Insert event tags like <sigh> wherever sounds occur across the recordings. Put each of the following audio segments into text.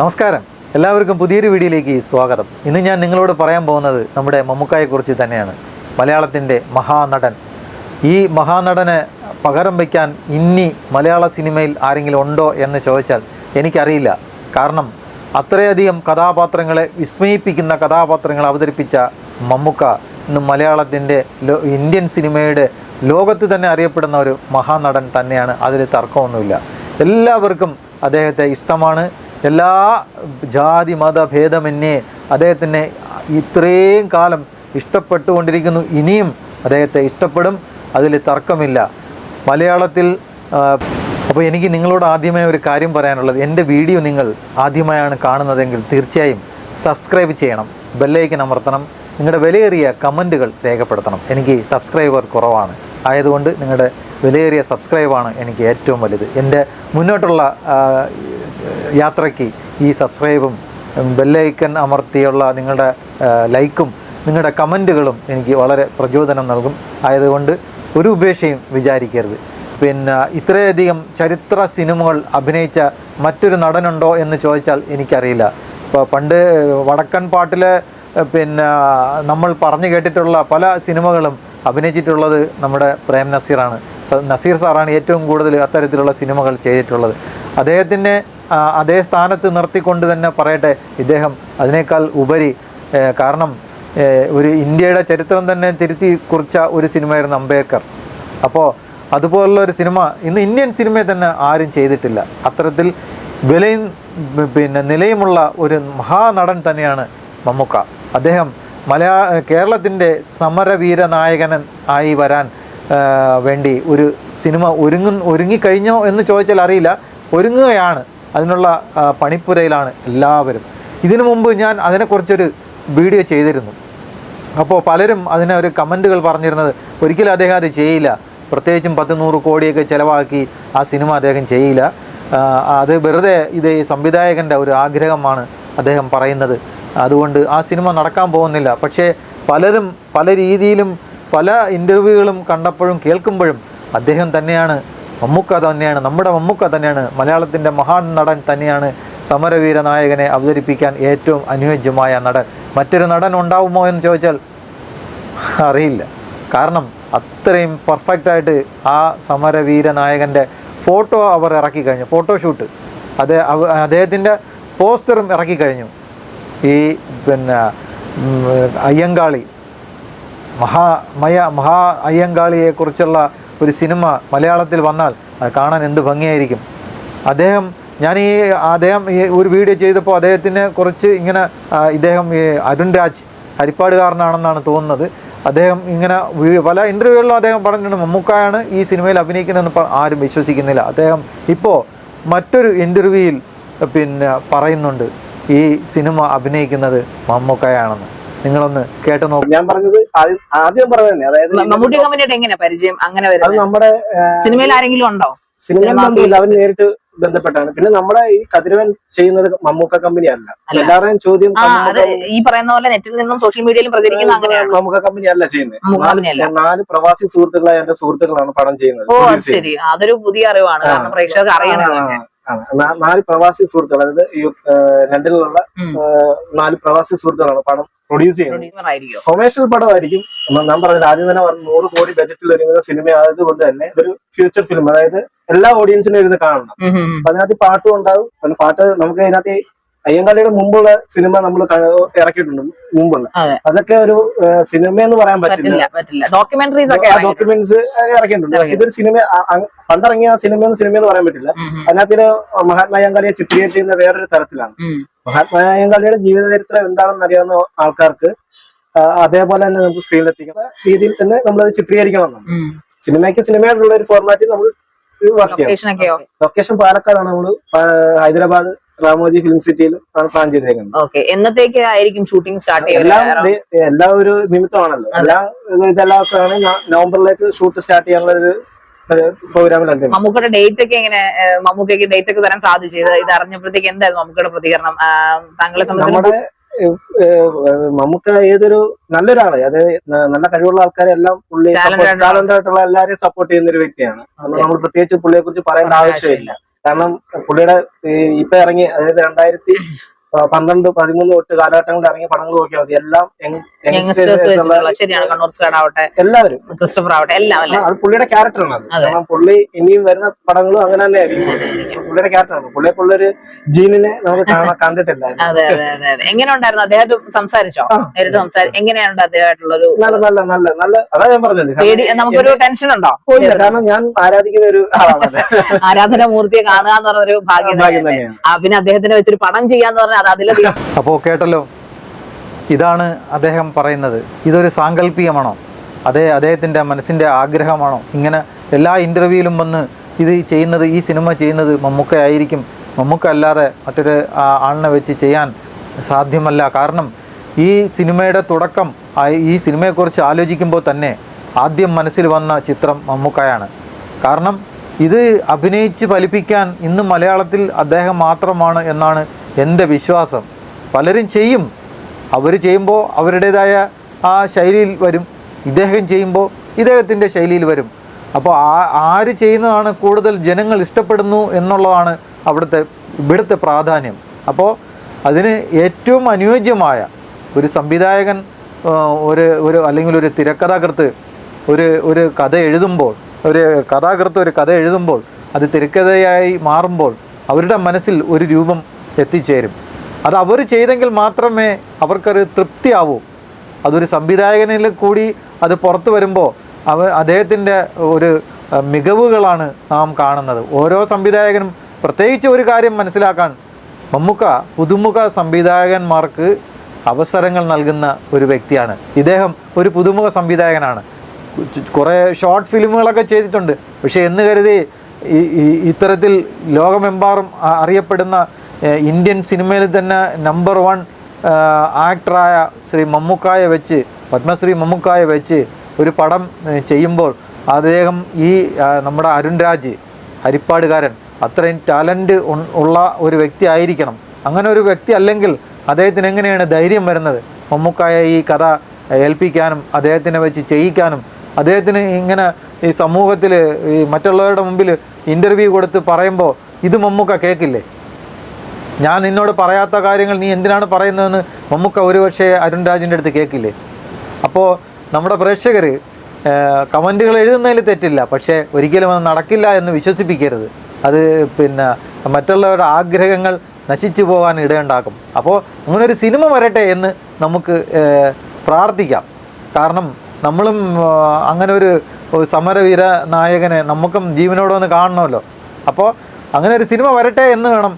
നമസ്കാരം. എല്ലാവർക്കും പുതിയൊരു വീഡിയോയിലേക്ക് സ്വാഗതം. ഇന്ന് ഞാൻ നിങ്ങളോട് പറയാൻ പോകുന്നത് നമ്മുടെ മമ്മൂക്കായെക്കുറിച്ച് തന്നെയാണ്. മലയാളത്തിന്റെ മഹാനടൻ. ഈ മഹാനടനെ പകരം വയ്ക്കാൻ ഇനി മലയാള സിനിമയിൽ ആരെങ്കിലും ഉണ്ടോ എന്ന് ചോദിച്ചാൽ എനിക്കറിയില്ല. കാരണം അത്രയധികം കഥാപാത്രങ്ങളെ വിസ്മയിപ്പിക്കുന്ന കഥാപാത്രങ്ങൾ അവതരിപ്പിച്ച മമ്മൂക്ക ഇന്ന് മലയാളത്തിന്റെ ഇന്ത്യൻ സിനിമയുടെ ലോകത്ത് തന്നെ അറിയപ്പെടുന്ന ഒരു മഹാനടൻ തന്നെയാണ്. അതിൽ തർക്കമൊന്നുമില്ല. എല്ലാവർക്കും അദ്ദേഹത്തെ ഇഷ്ടമാണ്. എല്ലാ ജാതി മത ഭേദമന്യേ അദ്ദേഹത്തിനെ ഇത്രയും കാലം ഇഷ്ടപ്പെട്ടുകൊണ്ടിരിക്കുന്നു. ഇനിയും അദ്ദേഹത്തെ ഇഷ്ടപ്പെടും. അതിൽ തർക്കമില്ല. മലയാളത്തിൽ അപ്പോൾ എനിക്ക് നിങ്ങളോട് ആദ്യമേ ഒരു കാര്യം പറയാനുള്ളത്. എന്റെ വീഡിയോ നിങ്ങൾ ആദ്യമായാണ് കാണുന്നതെങ്കിൽ തീർച്ചയായും സബ്സ്ക്രൈബ് ചെയ്യണം. ബെല്ലൈക്കൻ അമർത്തണം. നിങ്ങളുടെ വിലയേറിയ കമന്റുകൾ രേഖപ്പെടുത്തണം. എനിക്ക് സബ്സ്ക്രൈബർ കുറവാണ്. ആയതുകൊണ്ട് നിങ്ങളുടെ വിലയേറിയ സബ്സ്ക്രൈബാണ് എനിക്ക് ഏറ്റവും വലുത്. എന്റെ മുന്നോട്ടുള്ള യാത്രയ്ക്ക് ഈ സബ്സ്ക്രൈബും ബെല്ലൈക്കൻ അമർത്തിയുള്ള നിങ്ങളുടെ ലൈക്കും നിങ്ങളുടെ കമന്റുകളും എനിക്ക് വളരെ പ്രചോദനം നൽകും. ആയതുകൊണ്ട് ഒരു ഉപേക്ഷയും വിചാരിക്കരുത്. പിന്നെ ഇത്രയധികം ചരിത്ര സിനിമകൾ അഭിനയിച്ച മറ്റൊരു നടനുണ്ടോ എന്ന് ചോദിച്ചാൽ എനിക്കറിയില്ല. ഇപ്പോൾ പണ്ട് വടക്കൻ പാട്ടിലെ പിന്നെ നമ്മൾ പറഞ്ഞു കേട്ടിട്ടുള്ള പല സിനിമകളും അഭിനയിച്ചിട്ടുള്ളത് നമ്മുടെ പ്രേം നസീറാണ്. നസീർ സാറാണ് ഏറ്റവും കൂടുതൽ അത്തരത്തിലുള്ള സിനിമകൾ ചെയ്തിട്ടുള്ളത്. അദ്ദേഹത്തിനെ ആ, അതേ സ്ഥാനത്ത് നിർത്തിക്കൊണ്ട് തന്നെ പറയട്ടെ ഇദ്ദേഹം അതിനേക്കാൾ ഉപരി കാരണം ഒരു ഇന്ത്യയുടെ ചരിത്രം തന്നെ തിരുത്തി കുറിച്ച ഒരു സിനിമയായിരുന്നു അംബേദ്കർ. അപ്പോൾ അതുപോലുള്ള ഒരു സിനിമ ഇന്ന് ഇന്ത്യൻ സിനിമയെ തന്നെ ആരും ചെയ്തിട്ടില്ല. അത്തരത്തിൽ വിലയും പിന്നെ നിലയുമുള്ള ഒരു മഹാനടൻ തന്നെയാണ് മമ്മൂക്ക. അദ്ദേഹം മലയാള കേരളത്തിന്റെ സമരവീര നായകനൻ ആയി വരാൻ വേണ്ടി ഒരു സിനിമ ഒരുങ്ങു ഒരുങ്ങിക്കഴിഞ്ഞോ എന്ന് ചോദിച്ചാൽ അറിയില്ല. ഒരുങ്ങുകയാണ്. അതിനുള്ള പണിപ്പുരയിലാണ് എല്ലാവരും. ഇതിനു മുമ്പ് ഞാൻ അതിനെക്കുറിച്ചൊരു വീഡിയോ ചെയ്തിരുന്നു. അപ്പോൾ പലരും അതിനെ ഒരു കമന്റുകൾ പറഞ്ഞിരുന്നത് ഒരിക്കലും അദ്ദേഹം അത് ചെയ്യില്ല. പ്രത്യേകിച്ചും പത്ത് നൂറ് കോടിയൊക്കെ ചിലവാക്കി ആ സിനിമ അദ്ദേഹം ചെയ്യില്ല. അത് വെറുതെ ഇത് സംവിധായകന്റെ ഒരു ആഗ്രഹമാണ് അദ്ദേഹം പറയുന്നത്. അതുകൊണ്ട് ആ സിനിമ നടക്കാൻ പോകുന്നില്ല. പക്ഷേ പലരും പല രീതിയിലും പല ഇന്റർവ്യൂകളും കണ്ടപ്പോഴും കേൾക്കുമ്പോഴും അദ്ദേഹം തന്നെയാണ് മമ്മൂക്ക തന്നെയാണ് നമ്മുടെ മമ്മൂക്ക തന്നെയാണ് മലയാളത്തിന്റെ മഹാൻ നടൻ തന്നെയാണ് സമരവീര നായകനെ അവതരിപ്പിക്കാൻ ഏറ്റവും അനുയോജ്യമായ നടൻ. മറ്റൊരു നടൻ ഉണ്ടാവുമോ എന്ന് ചോദിച്ചാൽ അറിയില്ല. കാരണം അത്രയും പെർഫെക്റ്റായിട്ട് ആ സമരവീര നായകന്റെ ഫോട്ടോ അവർ ഇറക്കി കഴിഞ്ഞു ഫോട്ടോഷൂട്ട് അത് അവ- അദ്ദേഹത്തിന്റെ പോസ്റ്ററും ഇറക്കി കഴിഞ്ഞു. ഈ പിന്നെ അയ്യങ്കാളി മഹാ മയ മഹാ അയ്യങ്കാളിയെക്കുറിച്ചുള്ള ഒരു സിനിമ മലയാളത്തിൽ വന്നാൽ അത് കാണാൻ എന്ത് ഭംഗിയായിരിക്കും? അദ്ദേഹം ഞാൻ ഈ അദ്ദേഹം ഈ ഒരു വീഡിയോ ചെയ്തപ്പോൾ അദ്ദേഹത്തിന് കുറച്ച് ഇങ്ങനെ ഇദ്ദേഹം ഈ അരുൺ രാജ് ഹരിപ്പാടുകാരനാണെന്നാണ് തോന്നുന്നത്. അദ്ദേഹം ഇങ്ങനെ പല ഇന്റർവ്യൂകളിലും അദ്ദേഹം പറഞ്ഞിട്ടുണ്ട് മമ്മൂക്കായാണ് ഈ സിനിമയിൽ അഭിനയിക്കുന്നതെന്ന് ആരും വിശ്വസിക്കുന്നില്ല. അദ്ദേഹം ഇപ്പോൾ മറ്റൊരു ഇന്റർവ്യൂയിൽ പിന്നെ പറയുന്നുണ്ട് ഈ സിനിമ അഭിനയിക്കുന്നത് മമ്മൂക്കയാണെന്ന്. നിങ്ങളൊന്ന് കേട്ട് നോക്കാം. ഞാൻ പറഞ്ഞത് ആദ്യം ആദ്യം പറഞ്ഞത് തന്നെ അതായത് മമ്മൂട്ടി കമ്പനിയുടെ എങ്ങനെ പരിചയം? അങ്ങനെ അത് വരുന്നത് നമ്മുടെ സിനിമയിൽ ആരെങ്കിലും ഉണ്ടോ? സിനിമയിൽ സിനിമാ ബന്ധമില്ല അവർ നേരിട്ട് ബന്ധപ്പെട്ടാണ്. പിന്നെ നമ്മുടെ ഈ കതിരവൻ ചെയ്യുന്നത് മമ്മൂക്ക കമ്പനി അല്ല. അല്ല. എല്ലാവരുടെയും ചോദ്യം ആ അത് ഈ പറയുന്ന പോലെ നെറ്റിൽ നിന്നും സോഷ്യൽ മീഡിയയിലും പ്രചരിക്കുന്ന അങ്ങനെയാണ്. മമ്മൂക്ക കമ്പനി അല്ല ചെയ്യുന്നത്. മമ്മൂക്ക നാല് പ്രവാസി സുഹൃത്തുക്കളായ എന്റെ സുഹൃത്തുക്കളാണ് പടം ചെയ്യുന്നത്. ഓ അത് produce ചെയ്യുന്നത്. ശരി. അതൊരു പുതിയ അറിവാണ്. പ്രേക്ഷകർ കാരണം പ്രേക്ഷകർക്ക് അറിയണം ആ, ആ, ആ. നാ- നാല് പ്രവാസി സുഹൃത്തുക്കൾ. അതായത് യു- ഏഹ് ലണ്ടനിലുള്ള ഉം. ഏഹ് നാല് പ്രവാസി സുഹൃത്തുക്കളാണ് പടം പ്രൊഡ്യൂസ് ചെയ്യുന്നത്. കൊമേഴ്ഷ്യൽ പടമായിരിക്കും. ഞാൻ പറഞ്ഞത് ആദ്യം തന്നെ പറഞ്ഞു നൂറ് കോടി ബജറ്റിൽ ഒരുങ്ങുന്ന സിനിമ ആയത് കൊണ്ട് തന്നെ ഇതൊരു ഫ്യൂച്ചർ ഫിലിം അതായത് എല്ലാ ഓഡിയൻസിനും ഇരുന്ന് കാണണം. അപ്പൊ അതിനകത്ത് പാട്ടും ഉണ്ടാവും പിന്നെ പാട്ട് നമുക്ക് അതിനകത്ത് അയ്യങ്കാളിയുടെ മുമ്പുള്ള സിനിമ നമ്മൾ ഇറക്കിയിട്ടുണ്ട് മുമ്പുള്ള. അതൊക്കെ ഒരു സിനിമ എന്ന് പറയാൻ പറ്റില്ല. ഡോക്യുമെന്ററീസ്. ഡോക്യുമെന്റ്സ് ഇറക്കിയിട്ടുണ്ട്. പക്ഷെ ഇതൊരു സിനിമ പണ്ടിറങ്ങിയ സിനിമ എന്ന് സിനിമ എന്ന് പറയാൻ പറ്റില്ല. അതിനകത്ത് മഹാത്മാ അയ്യങ്കാളിയെ ചിത്രീകരിച്ചിരുന്ന വേറൊരു തരത്തിലാണ്. ഉം. മഹാത്മാ അയ്യങ്കാളിയുടെ ജീവിത ചരിത്രം എന്താണെന്ന് അറിയാവുന്ന ആൾക്കാർക്ക് അതേപോലെ തന്നെ നമുക്ക് സ്ക്രീനിൽ എത്തിക്കുന്ന രീതിയിൽ തന്നെ നമ്മൾ അത് ചിത്രീകരിക്കണം. സിനിമയ്ക്ക് സിനിമയായിട്ടുള്ള ഒരു ഫോർമാറ്റിൽ നമ്മൾ വർക്ക് ചെയ്യണം. ലൊക്കേഷൻ പാലക്കാടാണ് നമ്മൾ ഹൈദരാബാദ് റാമോജി ഫിലിം സിറ്റിയിലും ആണ് പ്ലാൻ ചെയ്തേക്കുന്നത്. എന്നത്തേക്ക് ആയിരിക്കും ഷൂട്ടിംഗ് സ്റ്റാർട്ട് എല്ലാം ചെയ്യുന്നത് എല്ലാം ഒരു നിമിത്തമാണല്ലോ. എല്ലാ ഇത് ഇതെല്ലാം ഒക്കെ നവംബറിലേക്ക് ഷൂട്ട് സ്റ്റാർട്ട് ചെയ്യാനുള്ള ഒരു പ്രോഗ്രാമിലുണ്ട് മമ്മൂക്കയുടെ ഡേറ്റ് ഒക്കെ എങ്ങനെ മമ്മൂക്കയ്ക്ക് ഡേറ്റ് ഒക്കെ തരാൻ സാധിച്ചു ഇത് അറിഞ്ഞപ്പോഴത്തേക്ക് എന്തായിരുന്നു മമ്മൂക്കയുടെ പ്രതികരണം? താങ്കളെ സംബന്ധിച്ച് നമുക്ക് ഏതൊരു നല്ലൊരാൾ അത് നല്ല കഴിവുള്ള ആൾക്കാരെ എല്ലാം പുള്ളി ടാലന്റ് ആയിട്ടുള്ള എല്ലാവരെയും സപ്പോർട്ട് ചെയ്യുന്ന ഒരു വ്യക്തിയാണ്. നമ്മൾ പ്രത്യേകിച്ച് പുള്ളിയെ കുറിച്ച് പറയേണ്ട ആവശ്യമില്ല. കാരണം പുള്ളിയുടെ ഇപ്പൊ ഇറങ്ങി അതായത് രണ്ടായിരത്തി പന്ത്രണ്ട് പതിമൂന്ന് തൊട്ട് കാലഘട്ടങ്ങളിൽ ഇറങ്ങിയ പടങ്ങൾ നോക്കിയാൽ മതി. എല്ലാം ശരിയാണ്. കണ്ണൂർ സ്ക്വാഡ് ആവട്ടെ എല്ലാവരും. ക്രിസ്റ്റഫർ ആവട്ടെ എല്ലാം അത് പുള്ളിയുടെ ക്യാരക്ടറാണ് അത്. കാരണം പുള്ളി ഇനിയും വരുന്ന പടങ്ങളും അങ്ങനെ തന്നെ ആയിരിക്കും പുള്ളിയുടെ ക്യാരക്ടറാണ് പുള്ളിയെ പുള്ളൊരു ജീനിനെ നമുക്ക് കാണാൻ കണ്ടിട്ടില്ല. അതെ അതെ അതെ എങ്ങനെ ഉണ്ടായിരുന്നു? അദ്ദേഹമായിട്ട് സംസാരിച്ചോ. നേരിട്ട് സംസാരിച്ചു എങ്ങനെയാണ് അദ്ദേഹമായിട്ടുള്ള ഒരു നല്ല നല്ല നല്ല നല്ല അതാ ഞാൻ പറഞ്ഞത്. പേടി നമുക്കൊരു ടെൻഷൻ ഉണ്ടോ? ഇല്ല കാരണം ഞാൻ ആരാധിക്കുന്ന ഒരു ആളാണ് ആരാധന മൂർത്തിയെ കാണുക എന്ന് പറഞ്ഞൊരു ഭാഗ്യം? തന്നെയാണ്. ആ പിന്നെ അദ്ദേഹത്തിന് വെച്ചൊരു പടം ചെയ്യാന്ന് പറഞ്ഞാൽ അത് അതിലധികം അപ്പോൾ കേട്ടല്ലോ ഇതാണ് അദ്ദേഹം പറയുന്നത്. ഇതൊരു സാങ്കല്പികമാണോ? അതേ അദ്ദേഹത്തിന്റെ മനസ്സിന്റെ ആഗ്രഹമാണോ? ഇങ്ങനെ എല്ലാ ഇന്റർവ്യൂവിലും വന്ന് ഇത് ചെയ്യുന്നത് ഈ സിനിമ ചെയ്യുന്നത് മമ്മൂക്ക ആയിരിക്കും. മമ്മൂക്ക അല്ലാതെ മറ്റൊരു ആളിനെ വെച്ച് ചെയ്യാൻ സാധ്യമല്ല. കാരണം ഈ സിനിമയുടെ തുടക്കം ഈ സിനിമയെക്കുറിച്ച് ആലോചിക്കുമ്പോൾ തന്നെ ആദ്യം മനസ്സിൽ വന്ന ചിത്രം മമ്മൂക്കയാണ്. കാരണം ഇത് അഭിനയിച്ച് ഫലിപ്പിക്കാൻ ഇന്ന് മലയാളത്തിൽ അദ്ദേഹം മാത്രമാണ് എന്നാണ് എന്റെ വിശ്വാസം. പലരും ചെയ്യും. അവർ ചെയ്യുമ്പോൾ അവരുടേതായ ആ ശൈലിയിൽ വരും. ഇദ്ദേഹം ചെയ്യുമ്പോൾ ഇദ്ദേഹത്തിന്റെ ശൈലിയിൽ വരും. അപ്പോൾ ആ ആര് ചെയ്യുന്നതാണ് കൂടുതൽ ജനങ്ങൾ ഇഷ്ടപ്പെടുന്നു എന്നുള്ളതാണ് അവിടുത്തെ ഇവിടുത്തെ പ്രാധാന്യം. അപ്പോൾ അതിന് ഏറ്റവും അനുയോജ്യമായ ഒരു സംവിധായകൻ ഒരു ഒരു അല്ലെങ്കിൽ ഒരു തിരക്കഥാകൃത്ത് ഒരു ഒരു കഥ എഴുതുമ്പോൾ ഒരു കഥാകൃത്ത് ഒരു കഥ എഴുതുമ്പോൾ അത് തിരക്കഥയായി മാറുമ്പോൾ അവരുടെ മനസ്സിൽ ഒരു രൂപം എത്തിച്ചേരും. അത് അവർ ചെയ്തെങ്കിൽ മാത്രമേ അവർക്കൊരു തൃപ്തിയാവൂ. അതൊരു സംവിധായകനിൽ കൂടി അത് പുറത്തു വരുമ്പോൾ അവ അദ്ദേഹത്തിന്റെ ഒരു മികവുകളാണ് നാം കാണുന്നത്. ഓരോ സംവിധായകനും പ്രത്യേകിച്ച് ഒരു കാര്യം മനസ്സിലാക്കാൻ മമ്മുക്ക പുതുമുഖ സംവിധായകന്മാർക്ക് അവസരങ്ങൾ നൽകുന്ന ഒരു വ്യക്തിയാണ്. ഇദ്ദേഹം ഒരു പുതുമുഖ സംവിധായകനാണ്. കുറേ ഷോർട്ട് ഫിലിമുകളൊക്കെ ചെയ്തിട്ടുണ്ട്. പക്ഷേ എന്ന് കരുതി ഇത്തരത്തിൽ ലോകമെമ്പാടും അറിയപ്പെടുന്ന ഇന്ത്യൻ സിനിമയിൽ തന്നെ നമ്പർ വൺ ആക്ടറായ ശ്രീ മമ്മൂക്കായെ വെച്ച് പത്മശ്രീ മമ്മൂക്കായെ വെച്ച് ഒരു പടം ചെയ്യുമ്പോൾ അദ്ദേഹം ഈ നമ്മുടെ അരുൺ രാജ് ഹരിപ്പാടുകാരൻ അത്രയും ടാലന്റ് ഉള്ള ഒരു വ്യക്തി ആയിരിക്കണം. അങ്ങനെ ഒരു വ്യക്തി അല്ലെങ്കിൽ അദ്ദേഹത്തിന് എങ്ങനെയാണ് ധൈര്യം വരുന്നത്? മമ്മൂക്കായ ഈ കഥ ഏൽപ്പിക്കാനും അദ്ദേഹത്തിനെ വെച്ച് ചെയ്യിക്കാനും അദ്ദേഹത്തിന് ഇങ്ങനെ ഈ സമൂഹത്തിൽ ഈ മറ്റുള്ളവരുടെ മുമ്പിൽ ഇന്റർവ്യൂ കൊടുത്ത് പറയുമ്പോൾ ഇത് മമ്മൂക്ക കേൾക്കില്ലേ? ഞാൻ നിന്നോട് പറയാത്ത കാര്യങ്ങൾ നീ എന്തിനാണ് പറയുന്നതെന്ന് മമ്മൂക്ക ഒരുപക്ഷെ അരുൺ രാജിന്റെ അടുത്ത് കേൾക്കില്ലേ? അപ്പോൾ നമ്മുടെ പ്രേക്ഷകർ കമന്റുകൾ എഴുതുന്നതിൽ തെറ്റില്ല. പക്ഷേ ഒരിക്കലും അത് നടക്കില്ല എന്ന് വിശ്വസിപ്പിക്കരുത്. അത് പിന്നെ മറ്റുള്ളവരുടെ ആഗ്രഹങ്ങൾ നശിച്ചു പോകാൻ ഇടയുണ്ടാക്കും. അപ്പോൾ അങ്ങനെ ഒരു സിനിമ വരട്ടെ എന്ന് നമുക്ക് പ്രാർത്ഥിക്കാം. കാരണം നമ്മളും അങ്ങനെ ഒരു സമരവീര നായകനെ നമുക്കും ജീവനോട് വന്ന് കാണണമല്ലോ. അപ്പോൾ അങ്ങനെ ഒരു സിനിമ വരട്ടെ എന്ന് വേണം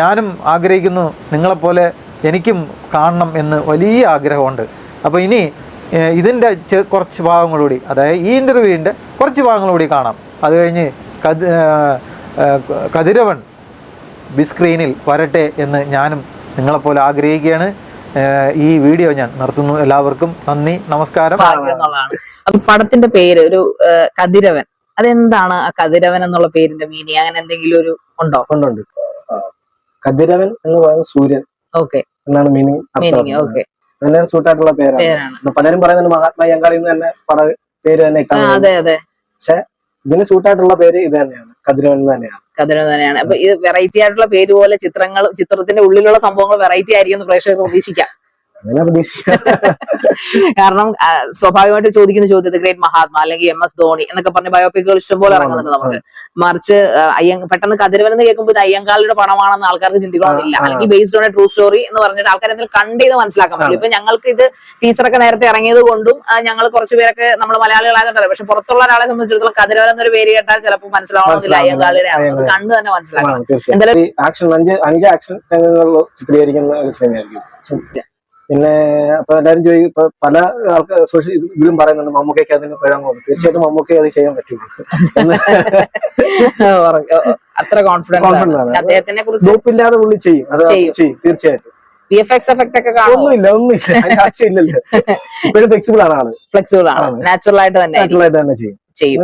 ഞാനും ആഗ്രഹിക്കുന്നു നിങ്ങളെപ്പോലെ എനിക്കും കാണണം എന്ന് വലിയ ആഗ്രഹമുണ്ട്. അപ്പോൾ ഇനി ഇതിന്റെ ചെ- കുറച്ച് ഭാഗങ്ങളൂടി അതായത് ഈ ഇന്റർവ്യൂവിന്റെ കുറച്ച് ഭാഗങ്ങളൂടി കാണാം. അത് കഴിഞ്ഞ് കത് കതിരവൻ ബിസ്ക്രീനിൽ വരട്ടെ എന്ന് ഞാനും നിങ്ങളെപ്പോലെ ആഗ്രഹിക്കുകയാണ്. ഈ വീഡിയോ ഞാൻ നടത്തുന്നു എല്ലാവർക്കും നന്ദി നമസ്കാരം. പടത്തിന്റെ പേര് ഒരു കതിരവൻ. അതെന്താണ് ആ കതിരവൻ എന്നുള്ള പേരിന്റെ മീനിങ് അങ്ങനെ എന്തെങ്കിലും ഒരു ഉണ്ടോ? ഉണ്ട് കതിരവൻ എന്ന് പറയുന്നത് സൂര്യൻ ഓക്കെ എന്നാണ് മീനിങ് മീനിങ് ഓക്കെ നല്ല സൂട്ടായിട്ടുള്ള പേരാണ്. പലരും പറയുന്നുണ്ട് മഹാത്മാ യങ്കാളി എന്ന് തന്നെ പട പേര് തന്നെ അതെ അതെ. പക്ഷെ ഇതിന് സൂട്ടായിട്ടുള്ള പേര് ഇത് തന്നെയാണ്. കതിരവൻ തന്നെയാണ്. കതിരവൻ തന്നെയാണ്. അപ്പൊ ഇത് വെറൈറ്റി ആയിട്ടുള്ള പേര് പോലെ ചിത്രങ്ങൾ ചിത്രത്തിന്റെ ഉള്ളിലുള്ള സംഭവങ്ങൾ വെറൈറ്റി ആയിരിക്കും എന്ന് പ്രേക്ഷകർ പ്രതീക്ഷിക്കാം. അങ്ങനെ പ്രതീക്ഷിക്കാം കാരണം സ്വാഭാവികമായിട്ട് ചോദിക്കുന്ന ചോദ്യത്തെ ഗ്രേറ്റ് മഹാത്മാ അല്ലെങ്കിൽ എം എസ് ധോണി എന്നൊക്കെ പറഞ്ഞ ബയോപിക്കുകൾ ഇഷ്ടംപോലെ ഇറങ്ങുന്നുണ്ട് നമുക്ക്. മറിച്ച് അയ്യങ്ക പെട്ടെന്ന് കതിരവൻ എന്ന് കേൾക്കുമ്പോൾ ഇത് അയ്യങ്കാളിയുടെ പണമാണെന്ന് ആൾക്കാർക്ക് ചിന്തിക്കണമെന്നില്ല. അല്ലെങ്കിൽ based on a true story എന്ന് പറഞ്ഞിട്ട് ആൾക്കാർ എന്തെങ്കിലും കണ്ട് ഇത് മനസ്സിലാക്കാൻ പറ്റും. ഇപ്പൊ ഞങ്ങൾക്ക് ഇത് ടീച്ചറൊക്കെ നേരത്തെ ഇറങ്ങിയത് കൊണ്ടും ഞങ്ങൾ കുറച്ച് പേരൊക്കെ നമ്മൾ മലയാളികളായതുകൊണ്ടല്ലേ. പക്ഷെ പുറത്തുള്ള ഒരാളെ സംബന്ധിച്ചിടത്തോളം കതിരവൻ എന്നൊരു പേര് കേട്ടാൽ ചിലപ്പോൾ മനസ്സിലാവണമെന്നില്ല. മനസ്സിലാവണം. അയ്യങ്കാളിയുടെ കണ്ടു തന്നെ മനസ്സിലാക്കണം. എന്തായാലും- ആക്ഷൻ അഞ്ച് അഞ്ച് ആക്ഷൻ രംഗങ്ങളിൽ ചിത്രീകരിക്കുന്ന ഒരു സിനിമയായിരിക്കും പിന്നെ അപ്പൊ എല്ലാവരും ചോദിക്കും ഇപ്പൊ പല ആൾക്കാർ സോഷ്യൽ ഇതിലും പറയുന്നുണ്ട് മമ്മൂക്കയ്ക്ക് അതിന് പിഴങ്ങും തീർച്ചയായിട്ടും മമ്മൂക്കയെ അത് ചെയ്യാൻ പറ്റുള്ളൂ. <laughs> അത്ര കോൺഫിഡൻസ് ഗ്രൂപ്പില്ലാതെ പുള്ളി ചെയ്യും. അത് ചെയ്യും. ചെയ്യും. തീർച്ചയായിട്ടും. ഒന്നുമില്ല ഒന്നുമില്ല. ആവശ്യമില്ലല്ലോ. <laughs> ഇപ്പോഴും ഫ്ലെക്സിബിൾ ആണ് ആൾ. ഫ്ലെക്സിബിൾ ആണ്. നാച്ചുറൽ ആയിട്ട് തന്നെ നാച്ചുറൽ ആയിട്ട് തന്നെ ചെയ്യും. ചെയ്യും.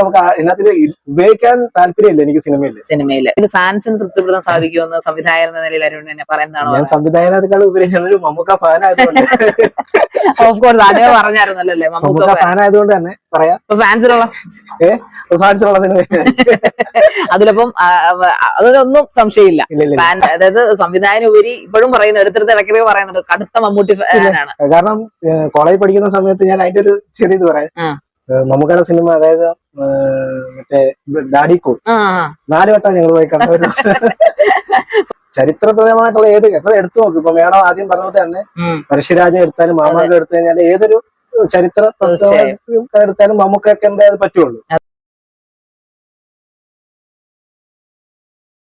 നമുക്ക് ഇതിനകത്ത് ഉപയോഗിക്കാൻ താല്പര്യമില്ല എനിക്ക് സിനിമയിൽ സിനിമയിൽ. ഇത് ഫാൻസിന് തൃപ്തിപ്പെടുത്താൻ സാധിക്കുമെന്ന് സംവിധായകൻ എന്ന നിലയിൽ അരുൺ എന്നെ പറയുന്നതാണോ ഞാൻ സംവിധായകനേക്കാൾ ഉപരി ഞാനൊരു മമ്മൂക്ക ഫാൻ ആയതുകൊണ്ട്. ഓഫ് കോഴ്സ് അതേ പറഞ്ഞായിരുന്നല്ലോ അല്ലേ? മമ്മൂക്ക ഫാൻ ആയതുകൊണ്ട് തന്നെ പറയാം. ഫാൻസിലുള്ള ഫാൻസിലുള്ള സിനിമ. അതിലപ്പം അതിലൊന്നും സംശയമില്ല. ഫാൻ അതായത് സംവിധായകൻ ഉപരി ഇപ്പോഴും പറയുന്നു എടുത്തെടുത്ത് ഇടയ്ക്കിടയ്ക്ക് പറയുന്നുണ്ട്. കടുത്ത മമ്മൂട്ടി ഫാനാണ് കാരണം കോളേജ് പഠിക്കുന്ന സമയത്ത് ഞാൻ അതിന്റെ ഒരു ചെറിയ ഇത് പറയാം. മമ്മൂക്കയുടെ സിനിമ അതായത് മറ്റേ ഡാഡി കൂൾ. നാല് വട്ടം ഞങ്ങൾ പോയി കണ്ട ഒരു ചരിത്രപരമായിട്ടുള്ള ഏത് എത്ര എടുത്തു നോക്കും. ഇപ്പൊ മേഡം ആദ്യം പറഞ്ഞോട്ടെ തന്നെ ഉം. പരശുരാജ എടുത്താലും മാമാങ്കം എടുത്തു കഴിഞ്ഞാൽ ഏതൊരു ചരിത്ര എടുത്താലും മമ്മൂക്കൊക്കെ അത് പറ്റുള്ളൂ.